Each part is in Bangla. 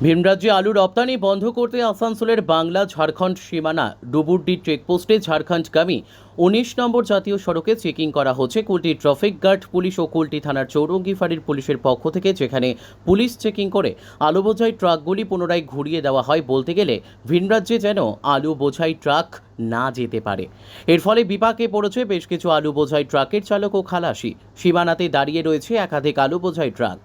ভিনরাজ্যে আলু রপ্তানি বন্ধ করতে আসানসোলের বাংলা ঝাড়খণ্ড সীমানা ডুবুরডি চেকপোস্টে ঝাড়খণ্ডগামী উনিশ নম্বর জাতীয় সড়কে চেকিং করা হচ্ছে কুলটি ট্রাফিক গার্ড, পুলিশ ও কুলটি থানার চৌরঙ্গি ফাঁড়ির পুলিশের পক্ষ থেকে, যেখানে পুলিশ চেকিং করে আলু বোঝাই ট্রাকগুলি পুনরায় ঘুরিয়ে দেওয়া হয় বলতে গেলে ভিনরাজ্যে যেন আলু বোঝাই ট্রাক না যেতে পারে। এর ফলে বিপাকে পড়েছে বেশ কিছু আলু বোঝাই ট্রাকের চালক ও খালাসি। সীমানাতে দাঁড়িয়ে রয়েছে একাধিক আলু বোঝাই ট্রাক।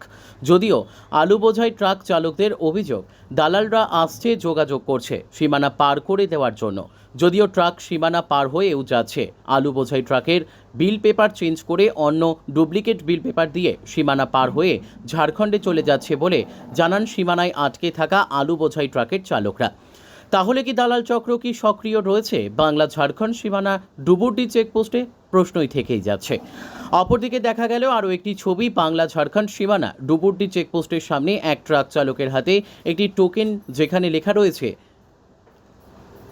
যদিও আলু বোঝাই ট্রাক চালকদের অভিযোগ, দালালরা আসছে যোগাযোগ করছে, সীমানা পার করে দেওয়ার জন্য। যদিও ট্রাক সীমানা পার হয়েও যাচ্ছে। আলু বোঝাই ট্রাকের বিল পেপার চেঞ্জ করে অন্য ডুপ্লিকেট বিল পেপার দিয়ে সীমানা পার হয়ে ঝাড়খণ্ডে চলে যাচ্ছে বলে জানান সীমানায় আটকে থাকা আলু বোঝাই ট্রাকের চালকরা। তাহলে কি দালাল চক্র কি সক্রিয় রয়েছে? বাংলা ঝাড়খণ্ড সীমানা ডুবুরডি চেকপোস্টে প্রশ্নই থেকেই যাচ্ছে। অপরদিকে দেখা গেল আরও একটি ছবি, বাংলা ঝাড়খণ্ড সীমানা ডুবুরডি চেকপোস্টের সামনে এক ট্রাক চালকের হাতে একটি টোকেন যেখানে লেখা রয়েছে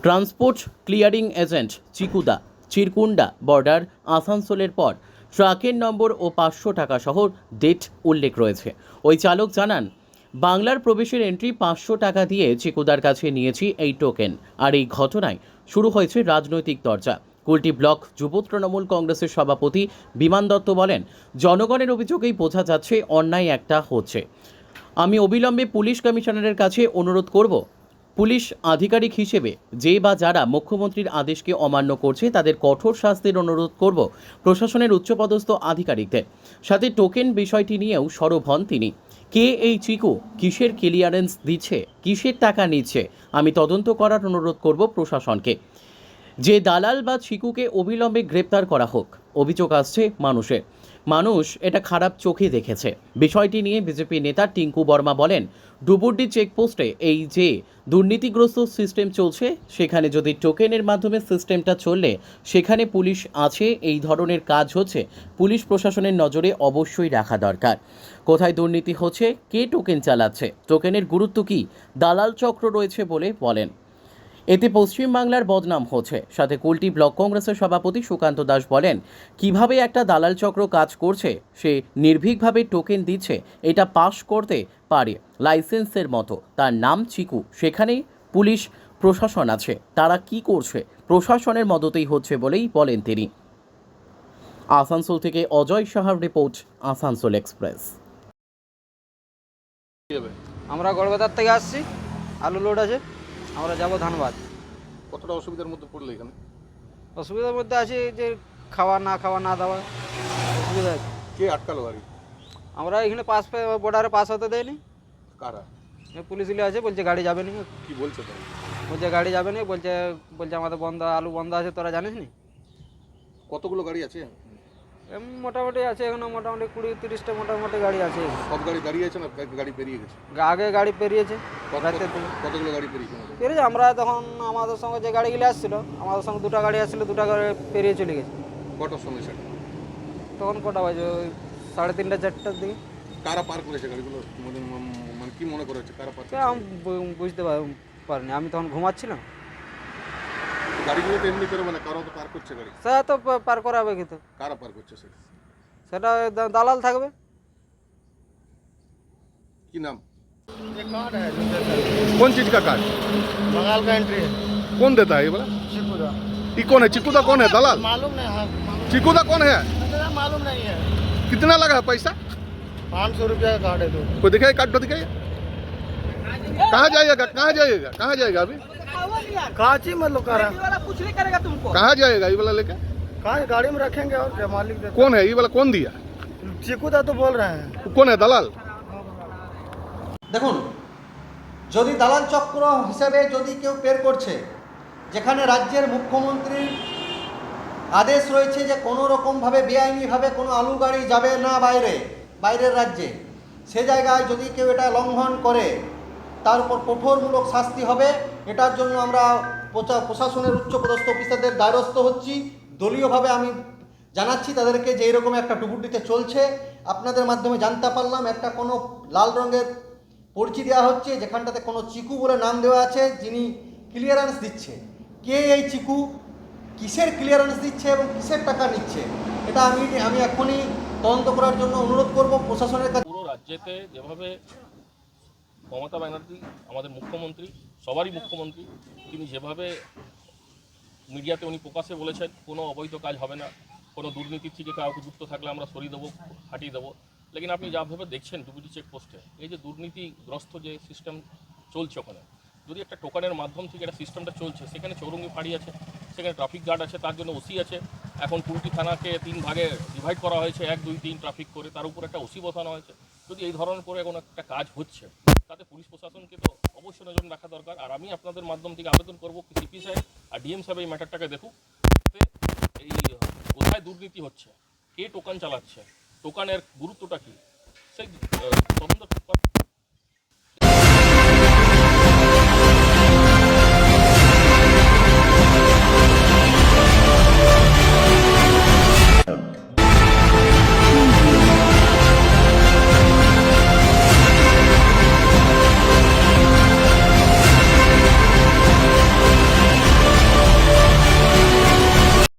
ট্রান্সপোর্ট ক্লিয়ারিং এজেন্ট চিকুদা চিরকুন্ডা বর্ডার আসানসোলের পর ট্রাকের নম্বর ও পাঁচশো টাকা সহ ডেট উল্লেখ রয়েছে। ওই চালক জানান, বাংলার প্রবেশের এন্ট্রি পাঁচশো টাকা দিয়ে চিকুদার কাছে নিয়েছি এই টোকেন আর এই ঘটনায় শুরু হয়েছে রাজনৈতিক দরজা কুলটি ব্লক যুব তৃণমূল কংগ্রেসের সভাপতি বিমান দত্ত বলেন, জনগণের অভিযোগেই বোঝা যাচ্ছে অন্যায় একটা হচ্ছে। আমি অবিলম্বে পুলিশ কমিশনারের কাছে অনুরোধ করব পুলিশ আধিকারিক হিসেবে যে বা যারা মুখ্যমন্ত্রীর আদেশকে অমান্য করছে, তাদের কঠোর শাস্তির অনুরোধ করব প্রশাসনের উচ্চপদস্থ আধিকারিকদের। সাথে টোকেন বিষয়টি নিয়েও সরব হন তিনি। কে এই চিকু? কিসের ক্লিয়ারেন্স দিচ্ছে? কিসের টাকা নিচ্ছে? আমি তদন্ত করার অনুরোধ করব প্রশাসনকে। যে দালাল বা চিকুকে অবিলম্বে গ্রেপ্তার করা হোক, অভিযোগ আসছে মানুষের। মানুষ এটা খারাপ চোখে দেখেছে। বিষয়টি নিয়ে বিজেপি নেতা টিঙ্কু বর্মা বলেন, ডুবুরডি চেকপোস্টে এই যে দুর্নীতিগ্রস্ত সিস্টেম চলছে, সেখানে যদি টোকেনের মাধ্যমে সিস্টেমটা চললে, সেখানে পুলিশ আছে, এই ধরনের কাজ হচ্ছে, পুলিশ প্রশাসনের নজরে অবশ্যই রাখা দরকার। কোথায় দুর্নীতি হচ্ছে, কে টোকেন চালাচ্ছে, টোকেনের গুরুত্ব কী, দালাল চক্র রয়েছে বলে বলেন। এতে পশ্চিমবাংলার বদনাম হচ্ছে। সাথে কুলটি ব্লক কংগ্রেসের সভাপতি সুকান্ত দাস বলেন, কীভাবে একটা দালাল চক্র কাজ করছে, সে নির্ভীকভাবে টোকেন দিচ্ছে, এটা পাশ করতে পারে লাইসেন্সের মতো। তার নাম চিকু। সেখানেই পুলিশ, প্রশাসন আছে। তারা কি করছে? প্রশাসনের মদতেই হচ্ছে বলেই বলেন তিনি। আসানসোল থেকে অজয় সাহার রিপোর্ট, আসানসোল এক্সপ্রেস। আমরা গড়বেতার থেকে আসছি। আলু লোড আছে। আমরা যাব ধানবাদ। কতটা অসুবিধার মধ্যে পড়ল এখানে? অসুবিধার মধ্যে আছে যে খাওয়া না খাওয়া না দেওয়া অসুবিধা আছে। কে আটকালো গাড়ি? আমরা এখানে পাস বর্ডারে পাস হতে দেয়নি। কারা? পুলিশ আছে বলছে গাড়ি যাবে না। কি বলছে তো বলছে গাড়ি যাবে না বলছে বলছে আমাদের বন্ধ আলু বন্ধ আছে তোরা জানিস নি? কতগুলো গাড়ি আছে? এম মোটামুটি আছে এখনও মোটামুটি কুড়ি তিরিশটা মোটামুটি গাড়ি আছে। সব গাড়ি দাঁড়িয়ে আছে না গাড়ি বেরিয়ে গেছে? আগে গাড়ি পেরিয়েছে। কতগুলো গাড়ি আমাদের? পেরিয়েছে আমরা তখন আমাদের সঙ্গে যে গাড়িগুলো আসছিল আমাদের সঙ্গে দুটো গাড়ি আসছিল দুটো গাড়ি পেরিয়ে চলে গেছে। কটার সময় সেটা তখন কটা বাজে? ওই সাড়ে তিনটা চারটার দিকে। কারা পার করেছে গাড়িগুলো? মানে কি মনে করেছে কারা পার আমি বুঝতে পারিনি। আমি তখন ঘুমাচ্ছিলাম। গাড়িগুলো তো এমনি করে মানে কারও তো পার করছে গাড়ি? সে তো পার করাবে কিন্তু। কারা পার করছে সেটা? সেটা দা- দালাল থাকবে। কি नाम ये कार्ड है जो देता है कौन चीज़ का कार्ड बंगाल का एंट्री है। कौन देता है ये बोला चिकुदा। ये कौन है? चिकुदा कौन है दलाल? मालूम नहीं हाँ मालूम। चिकुदा कौन है? मालूम नहीं है। कितना लगा है पैसा? पाँच सौ रुपया का कार्ड है तो कोई दिखाइए कार्ड तो दिखाइए। कहाँ जाइएगा कहाँ जाइएगा कहाँ जाएगा अभी? काची मतलब कर कहाँ जाएगा ये वाला लेके? कहाँ गाड़ी में रखेंगे और क्या मालिक देता कौन है ये वाला? कौन दिया? चिकुदा तो बोल रहे हैं। कौन है दलाल? দেখুন, যদি দালাল চক্র হিসেবে যদি কেউ বের করছে, যেখানে রাজ্যের মুখ্যমন্ত্রীর আদেশ রয়েছে যে কোনো রকমভাবে, বেআইনিভাবে কোনো আলু গাড়ি যাবে না বাইরে, বাইরের রাজ্যে, সে জায়গায় যদি কেউ এটা লঙ্ঘন করে, তার উপর কঠোরমূলক শাস্তি হবে। এটার জন্য আমরা প্রশাসনের উচ্চপদস্থ অফিসারদের দ্বারস্থ হচ্ছি। দলীয়ভাবে আমি জানাচ্ছি তাদেরকে যে এরকম একটা ডুবুটিতে চলছে। আপনাদের মাধ্যমে জানতে পারলাম, একটা কোনো লাল রঙের পরিচয় দেওয়া হচ্ছে, যেখানটাতে কোনো চিকু বলে নাম দেওয়া আছে, যিনি ক্লিয়ারেন্স দিচ্ছে। কে এই চিকু? কিসের ক্লিয়ারেন্স দিচ্ছে এবং কিসের টাকা নিচ্ছে? এটা আমি আমি এখনই তদন্ত করার জন্য অনুরোধ করব প্রশাসনের কাছে। পুরো রাজ্যেতে যেভাবে মমতা ব্যানার্জি আমাদের মুখ্যমন্ত্রী, সবারই মুখ্যমন্ত্রী, তিনি যেভাবে মিডিয়াতে উনি প্রকাশে বলেছেন, কোনো অবৈধ কাজ হবে না, কোনো দুর্নীতির থেকে কাউকে যুক্ত থাকলে আমরা সরিয়ে দেবো, হাটিয়ে দেবো। লেকিন আপনি যাভাবে দেখছেন ডুবুরি চেকপোস্টে এই যে দুর্নীতিগ্রস্ত যে সিস্টেম চলছে ওখানে, যদি একটা টোকানের মাধ্যম থেকে একটা সিস্টেমটা চলছে, সেখানে চৌরঙ্গি ফাঁড়ি আছে, সেখানে ট্রাফিক গার্ড আছে, তার জন্য ওসি আছে, এখন কুলটি থানাকে তিন ভাগে ডিভাইড করা হয়েছে, এক, দুই, তিন ট্রাফিক করে, তার উপর একটা ওসি বসানো হয়েছে, যদি এই ধরনের করে এখন একটা কাজ হচ্ছে, তাতে পুলিশ প্রশাসনকে তো অবশ্যই নজর রাখা দরকার, আর আমি আপনাদের মাধ্যম থেকে আবেদন করব সিপি সাহেব আর ডিএম সাহেব এই ম্যাটারটাকে দেখুক এই কোথায় দুর্নীতি হচ্ছে, কে টোকান চালাচ্ছে টোকানের গুরুত্বটা কী? সেই তদন্ত